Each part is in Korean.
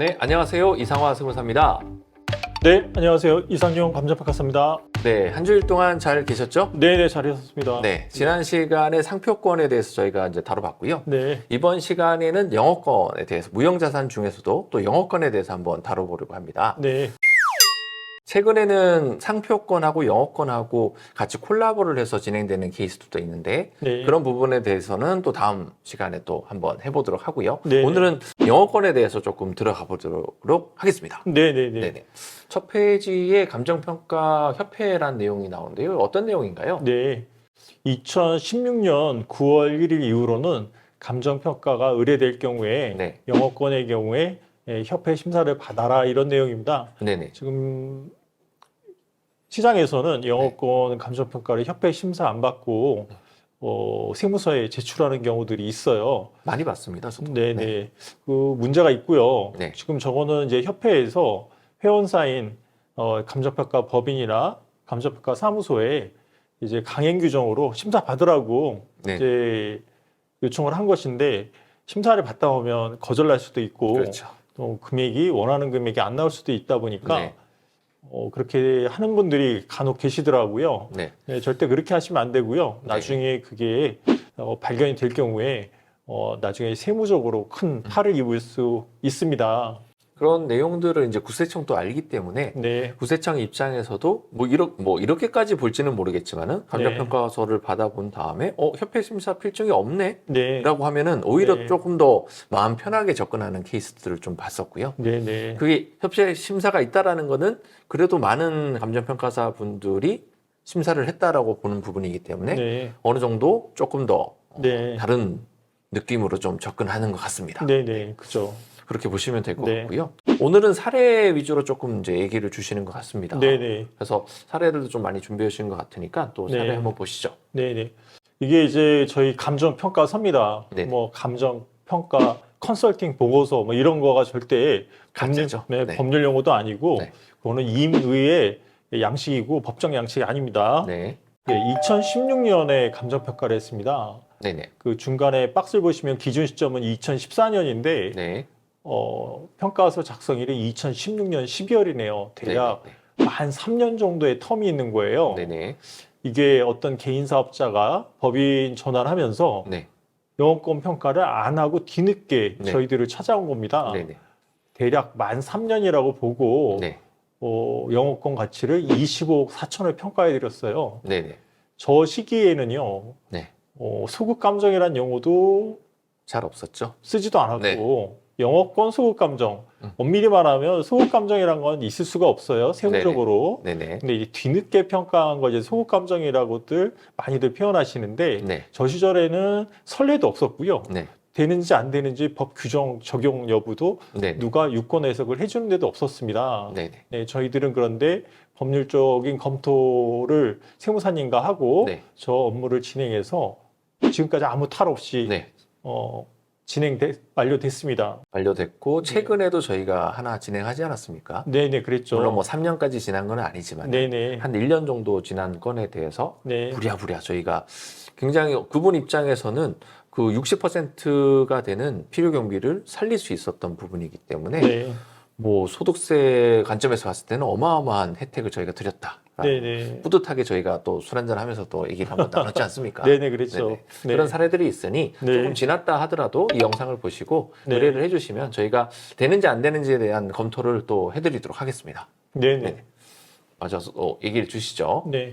네, 안녕하세요. 이상화 세무사입니다. 네, 안녕하세요. 이상용 감정평가사입니다. 네, 한 주일 동안 잘 계셨죠? 네, 네, 잘 있었습니다. 네, 지난 시간에 상표권에 대해서 저희가 이제 다뤄봤고요. 네, 이번 시간에는 영어권에 대해서 무형자산 중에서도 또 영어권에 대해서 한번 다뤄보려고 합니다. 네, 최근에는 상표권하고 영어권하고 같이 콜라보를 해서 진행되는 케이스도 있는데 네. 그런 부분에 대해서는 또 다음 시간에 또 한번 해보도록 하고요. 네. 오늘은 영어권에 대해서 조금 들어가 보도록 하겠습니다. 네, 네, 네. 네네. 첫 페이지에 감정평가 협회란 내용이 나오는데요. 어떤 내용인가요? 네. 2016년 9월 1일 이후로는 감정평가가 의뢰될 경우에 네. 영어권의 경우에 예, 협회 심사를 받아라 이런 내용입니다. 네네. 지금 시장에서는 영어권 감정평가를 협회 심사 안 받고 어, 세무서에 제출하는 경우들이 있어요. 많이 봤습니다. 저도. 네네. 그 문제가 있고요. 네. 지금 저거는 이제 협회에서 회원 사인 어, 감정평가 법인이나 감정평가 사무소에 이제 강행 규정으로 심사 받으라고 네. 이제 요청을 한 것인데 심사를 받다 보면 거절날 수도 있고 그렇죠. 또 금액이 원하는 금액이 안 나올 수도 있다 보니까 네. 어, 그렇게 하는 분들이 간혹 계시더라고요. 네. 네, 절대 그렇게 하시면 안 되고요. 나중에 그게 어, 발견이 될 경우에 어, 나중에 세무적으로 큰 팔을 입을 수 있습니다. 그런 내용들을 이제 구세청도 알기 때문에 네, 구세청 입장에서도 뭐 이렇 뭐 이렇게까지 볼지는 모르겠지만은 감정 평가서를 받아본 다음에 어 협회 심사 필증이 없네라고 네, 하면은 오히려 네. 조금 더 마음 편하게 접근하는 케이스들을 좀 봤었고요. 네, 네, 그게 협회 심사가 있다라는 거는 그래도 많은 감정 평가사 분들이 심사를 했다라고 보는 부분이기 때문에 네, 어느 정도 조금 더 어, 네. 다른 느낌으로 좀 접근하는 것 같습니다. 네, 네, 그죠. 그렇게 보시면 될 것 네. 같고요. 오늘은 사례 위주로 조금 이제 얘기를 주시는 것 같습니다. 네, 네, 그래서 사례들도 좀 많이 준비해 주신 것 같으니까 또 사례 네. 한번 보시죠. 네, 네. 이게 이제 저희 감정 평가서입니다. 네. 뭐 감정 평가 컨설팅 보고서 뭐 이런 거가 절대 법률. 네, 네. 법률 용어도 아니고 네. 그거는 임의의 양식이고 법정 양식이 아닙니다. 네, 네, 2016년에 감정 평가를 했습니다. 네, 네, 그 중간에 박스를 보시면 기준 시점은 2014년인데 네, 어, 평가서 작성일이 2016년 12월이네요. 네, 대략 네, 한 3년 정도의 텀이 있는 거예요. 네, 네, 이게 어떤 개인 사업자가 법인 전환하면서 네, 영업권 평가를 안 하고 뒤늦게 네. 저희들을 찾아온 겁니다. 네, 네, 대략 만 3년이라고 보고 네, 어, 영업권 가치를 25억 4천을 평가해 드렸어요. 네, 네. 저 시기에는요. 네. 어, 소극 감정이란 용어도 잘 없었죠. 쓰지도 않았고 영어권 소극 감정. 음. 엄밀히 말하면 소극 감정이란 건 있을 수가 없어요 세무적으로. 네, 네, 근데 이제 뒤늦게 평가한 거 이제 소극 감정이라고들 많이들 표현하시는데 네, 저 시절에는 선례도 없었고요. 네, 되는지 안 되는지 법 규정 적용 여부도 네, 네, 누가 유권 해석을 해주는 데도 없었습니다. 네, 네. 네, 저희들은 그런데 법률적인 검토를 세무사님과 하고 네. 저 업무를 진행해서 지금까지 아무 탈 없이 네. 어, 진행 완료됐습니다. 완료됐고 최근에도 저희가 하나 진행하지 않았습니까? 네네 그랬죠. 물론 뭐 3년까지 지난 건 아니지만 네네 한 1년 정도 지난 건에 대해서 네 부랴부랴 저희가 굉장히 그분 입장에서는 그 60%가 되는 필요 경비를 살릴 수 있었던 부분이기 때문에 네 뭐 소득세 관점에서 봤을 때는 어마어마한 혜택을 저희가 드렸다. 네네 뿌듯하게 저희가 또 술 한잔 하면서 또 얘기를 한번 나눴지 않습니까? 네네 그랬죠. 네네. 네. 그런 사례들이 있으니 네. 조금 지났다 하더라도 이 영상을 보시고 네. 의뢰를 해주시면 저희가 되는지 안 되는지에 대한 검토를 또 해드리도록 하겠습니다. 네네 네네. 맞아서 어, 얘기를 주시죠. 네.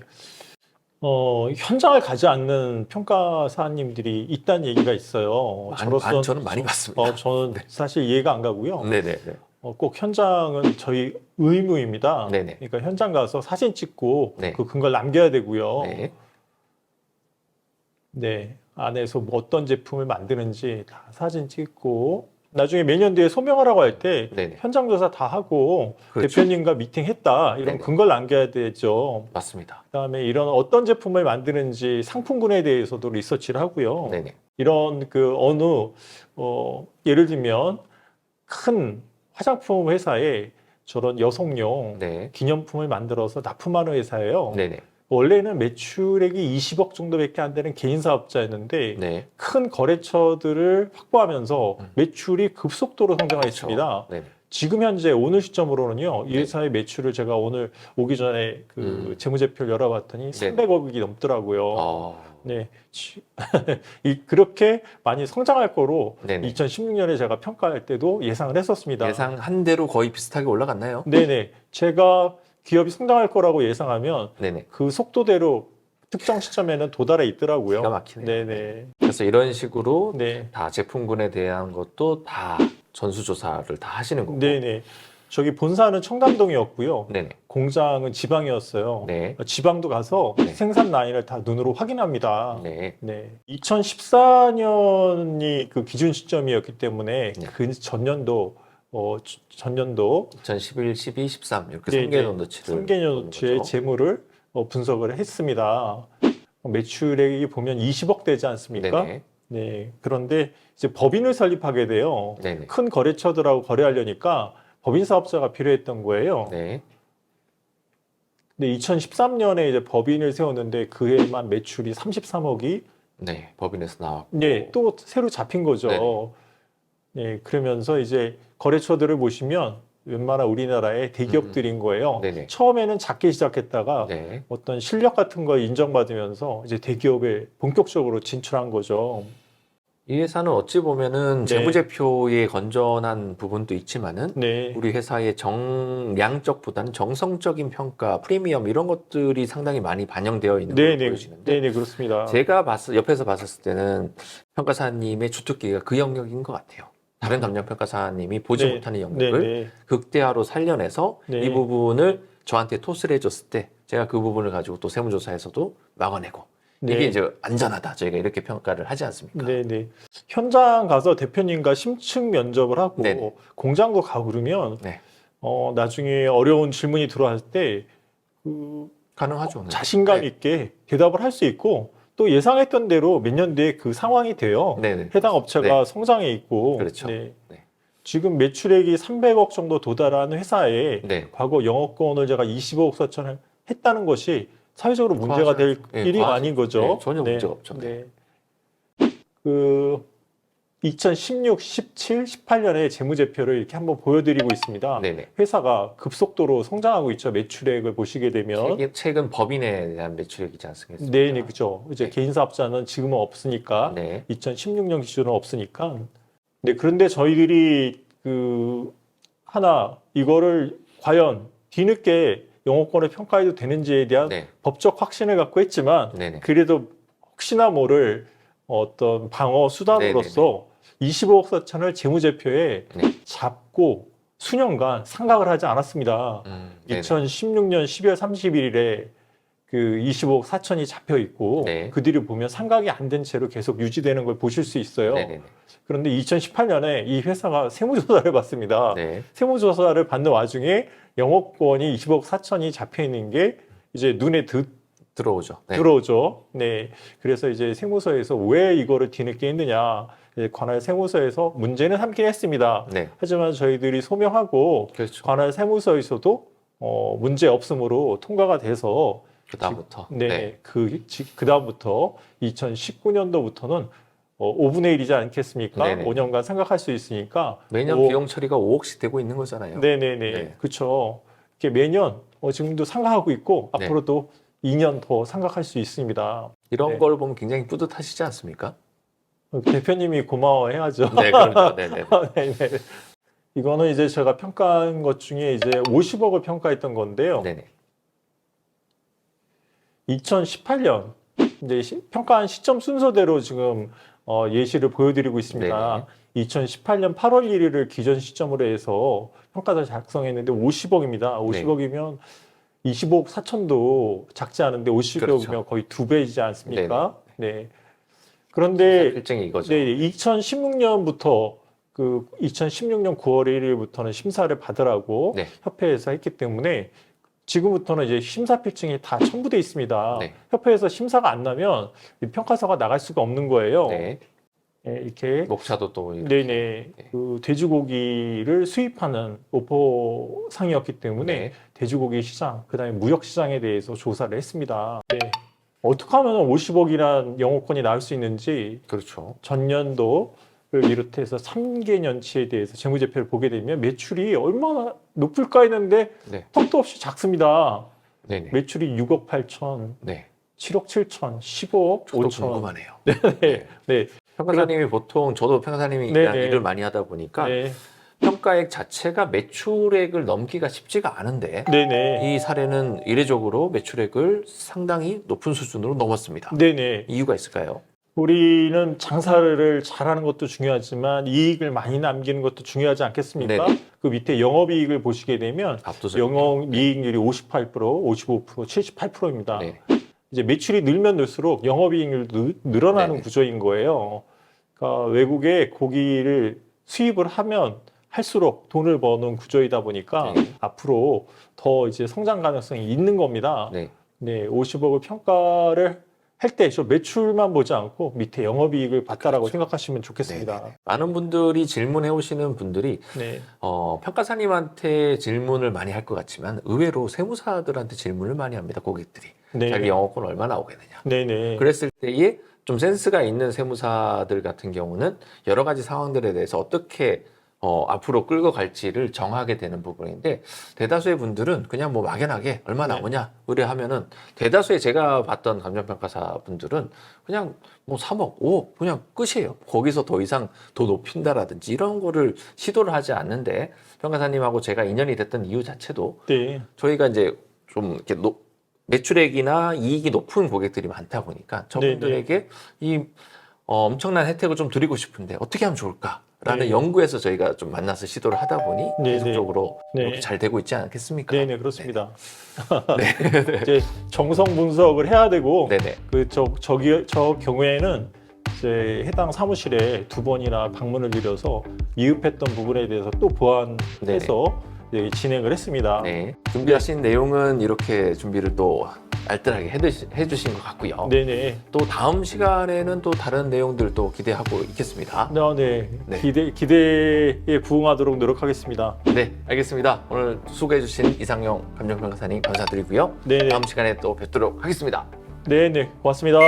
어, 현장을 가지 않는 평가사님들이 있다는 얘기가 있어요. 많이- 많이- 저는 많이 봤습니다. 어, 저는 사실 이해가 안 가고요. 네네 네. 어, 꼭 현장은 저희 의무입니다. 네네. 그러니까 현장 가서 사진 찍고 네. 그 근거를 남겨야 되고요. 네. 네, 안에서 뭐 어떤 제품을 만드는지 다 사진 찍고 나중에 몇년 뒤에 소명하라고 할 때 네네. 현장 조사 다 하고 그렇죠. 대표님과 미팅했다 이런 네네. 근거를 남겨야 되죠. 맞습니다. 그다음에 이런 어떤 제품을 만드는지 상품군에 대해서도 리서치를 하고요. 네네. 이런 그 어느 어, 예를 들면 큰 화장품 회사에 저런 여성용 네. 기념품을 만들어서 납품하는 회사예요. 네네. 원래는 매출액이 20억 정도밖에 안 되는 개인 사업자였는데 네. 큰 거래처들을 확보하면서 음. 매출이 급속도로 성장했습니다. 네네. 지금 현재 오늘 시점으로는요, 이 회사의 매출을 제가 오늘 오기 전에 그 네. 음. 재무제표를 열어봤더니 네. 300억이 넘더라고요. 어, 네. 지- 이- 그렇게 많이 성장할 거로 네네. 2016년에 제가 평가할 때도 예상을 했었습니다. 예상한 대로 거의 비슷하게 올라갔나요? 네네. 제가 기업이 성장할 거라고 예상하면 네네. 그 속도대로 특정 시점에는 도달해 있더라고요. 기가 막히네요. 네네. 그래서 이런 식으로 네. 다 제품군에 대한 것도 다 전수조사를 다 하시는 거고. 네네. 저기 본사는 청담동이었고요. 네네. 공장은 지방이었어요. 네. 지방도 가서 네. 생산 라인을 다 눈으로 확인합니다. 네. 네. 2014년이 그 기준 시점이었기 때문에 네. 그 전년도 어 주- 전년도 2011, 12, 13 이렇게 네, 3개 네. 년도치를 3개 년치의 재물을 어, 분석을 했습니다. 어, 매출액이 보면 20억 되지 않습니까? 네네. 네. 그런데 이제 법인을 설립하게 돼요. 네네. 큰 거래처들하고 거래하려니까 법인 사업자가 필요했던 거예요. 네. 근데 2013년에 이제 법인을 세웠는데 그 해만 매출이 33억이 네. 법인에서 나왔고. 네, 또 새로 잡힌 거죠. 네, 그러면서 이제 거래처들을 보시면 웬만한 우리나라의 대기업들인 거예요. 음. 네네. 처음에는 작게 시작했다가 네. 어떤 실력 같은 거 인정받으면서 이제 대기업에 본격적으로 진출한 거죠. 이 회사는 어찌 보면은 네. 재무제표의 건전한 부분도 있지만은 네. 우리 회사의 정량적보다는 정성적인 평가, 프리미엄 이런 것들이 상당히 많이 반영되어 있는 걸 네네. 보여지는데 네네, 그렇습니다. 제가 봤을 옆에서 봤을 때는 평가사님의 주특기가 그 영역인 것 같아요. 다른 감정 평가사님이 보지 네. 못하는 영역을 네네. 극대화로 살려내서 네. 이 부분을 저한테 토스를 해줬을 때 제가 그 부분을 가지고 또 세무조사에서도 막아내고 네. 이게 이제 안전하다 저희가 이렇게 평가를 하지 않습니까? 네네. 현장 가서 대표님과 심층 면접을 하고 네네. 공장도 가고 그러면 네. 어, 나중에 어려운 질문이 들어왔을 때 그, 가능하죠. 네. 자신감 네. 있게 대답을 할 수 있고 또 예상했던 대로 몇 년 뒤에 그 상황이 돼요. 네네. 해당 업체가 성장해 있고 그렇죠. 네. 네. 지금 매출액이 300억 정도 도달하는 회사에 네. 과거 영업권을 제가 25억 4천을 했다는 것이 사회적으로 문제가. 될 네, 일이 과하죠. 아닌 거죠. 네, 전혀 문제가 없죠. 네. 그 2016, 17, 18년에 재무제표를 이렇게 한번 보여드리고 있습니다. 네네. 회사가 급속도로 성장하고 있죠. 매출액을 보시게 되면. 최근, 최근 법인에 대한 매출액이지 않습니까? 네, 네, 그죠. 이제 네. 개인 사업자는 지금은 없으니까 네. 2016년 기준은 없으니까. 네, 그런데 저희들이 그 하나 이거를 과연 뒤늦게 영어권을 평가해도 되는지에 대한 네. 법적 확신을 갖고 했지만 네네. 그래도 혹시나 모를 어떤 방어 수단으로서 25억 4천을 재무제표에 네. 잡고 수년간 상각을 하지 않았습니다. 음, 네네. 2016년 12월 31일에 그 25억 4천이 잡혀 있고 네. 그 뒤를 보면 상각이 안 된 채로 계속 유지되는 걸 보실 수 있어요. 네네네. 그런데 2018년에 이 회사가 세무조사를 받습니다. 네. 세무조사를 받는 와중에 영업권이 20억 4천이 잡혀 있는 게 이제 눈에 드, 들어오죠. 네. 들어오죠. 네. 그래서 이제 세무서에서 왜 이거를 뒤늦게 했느냐. 관할 세무서에서 문제는 삼긴 했습니다. 네. 하지만 저희들이 소명하고 그렇죠. 관할 세무서에서도 어, 문제 없음으로 통과가 돼서 그 다음부터. 네, 그, 그 다음부터 2019년도부터는 어, 5분의 1이지 않겠습니까? 네네. 5년간 생각할 수 있으니까 매년 오- 비용 처리가 5억씩 되고 있는 거잖아요. 네네네. 네. 그렇죠. 매년 어, 지금도 상각하고 있고 네. 앞으로도 2년 더 상각할 수 있습니다. 이런 네. 걸 보면 굉장히 뿌듯하시지 않습니까? 어, 대표님이 고마워해야죠. 네, 그렇죠. 네네. 네네. 이거는 이제 제가 평가한 것 중에 이제 50억을 평가했던 건데요. 네네. 2018년 이제 시- 평가한 시점 순서대로 지금 어, 예시를 보여드리고 있습니다. 2018년 8월 1일을 기존 시점으로 해서 평가서 작성했는데 50억입니다. 50억이면 25억 4천도 작지 않은데 50억이면 그렇죠. 거의 두 배이지 않습니까? 네. 그런데 일정이 이거죠. 네, 2016년부터 그 2016년 9월 1일부터는 심사를 받으라고 네. 협회에서 했기 때문에 지금부터는 이제 심사 필증이 다 첨부돼 있습니다. 네. 협회에서 심사가 안 나면 이 평가서가 나갈 수가 없는 거예요. 네. 네, 이렇게 목차도 또 이렇게. 네네 그 돼지고기를 수입하는 오포상이었기 때문에 네. 돼지고기 시장 그다음에 무역 시장에 대해서 조사를 했습니다. 네. 어떻게 하면 50억이란 영업권이 나올 수 있는지 그렇죠. 전년도 비롯해서 3개년치에 대해서 재무제표를 보게 되면 매출이 얼마나 높을까 했는데 네. 턱도 없이 작습니다. 네네. 매출이 6억 8천, 네. 7억 7천, 10억 저도 5천. 궁금하네요. 네, 네, 평가사님이 보통 저도 평가사님이 네, 일한 네. 일을 많이 하다 보니까 네, 평가액 자체가 매출액을 넘기가 쉽지가 않은데 네, 네, 이 사례는 이례적으로 매출액을 상당히 높은 수준으로 넘었습니다. 네, 네. 이유가 있을까요? 우리는 장사를 잘하는 것도 중요하지만 이익을 많이 남기는 것도 중요하지 않겠습니까? 네네. 그 밑에 영업이익을 보시게 되면. 영업이익률이 58%, 55%, 78%입니다. 네. 이제 매출이 늘면 늘수록 영업이익률도 늘어나는 네네. 구조인 거예요. 그러니까 외국에 고기를 수입을 하면 할수록 돈을 버는 구조이다 보니까 네. 앞으로 더 이제 성장 가능성이 있는 겁니다. 네. 네, 50억을 평가를 할때저 매출만 보지 않고 밑에 영업이익을 봤다라고 그렇죠. 생각하시면 좋겠습니다. 네네네. 많은 분들이 질문해 오시는 분들이 네, 어, 평가사님한테 질문을 많이 할 것 같지만 의외로 세무사들한테 질문을 많이 합니다. 고객들이 네, 자기 영업권 얼마 나오겠느냐. 네, 네, 그랬을 때에 좀 센스가 있는 세무사들 같은 경우는 여러 가지 상황들에 대해서 어떻게 어, 앞으로 끌고 갈지를 정하게 되는 부분인데 대다수의 분들은 그냥 뭐 막연하게 얼마 네. 나오냐 의뢰하면은 대다수의 제가 봤던 감정평가사 분들은 그냥 뭐 3억, 5억 그냥 끝이에요. 거기서 더 이상 더 높인다라든지 이런 거를 시도를 하지 않는데 평가사님하고 제가 인연이 됐던 이유 자체도 네, 저희가 이제 좀 이렇게 높- 매출액이나 이익이 높은 고객들이 많다 보니까 저분들에게 이 어, 엄청난 혜택을 좀 드리고 싶은데 어떻게 하면 좋을까라는 네. 연구에서 저희가 좀 만나서 시도를 하다 보니 네, 계속적으로 네. 이렇게 잘 되고 있지 않겠습니까? 네, 네, 그렇습니다. 이제 정성 분석을 해야 되고 네네. 그저 저기 저 경우에는 이제 해당 사무실에 두 번이나 방문을 드려서 미흡했던 부분에 대해서 또 보완해서 진행을 했습니다. 네. 준비하신 내용은 이렇게 준비를 또 알뜰하게 해주신 것 같고요. 네네. 또 다음 시간에는 또 다른 내용들도 기대하고 있겠습니다. 네, 네. 네. 기대 기대에 부응하도록 노력하겠습니다. 네, 알겠습니다. 오늘 수고해주신 이상용 감정평가사님 감사드리고요. 네, 네, 다음 시간에 또 뵙도록 하겠습니다. 네, 네. 고맙습니다.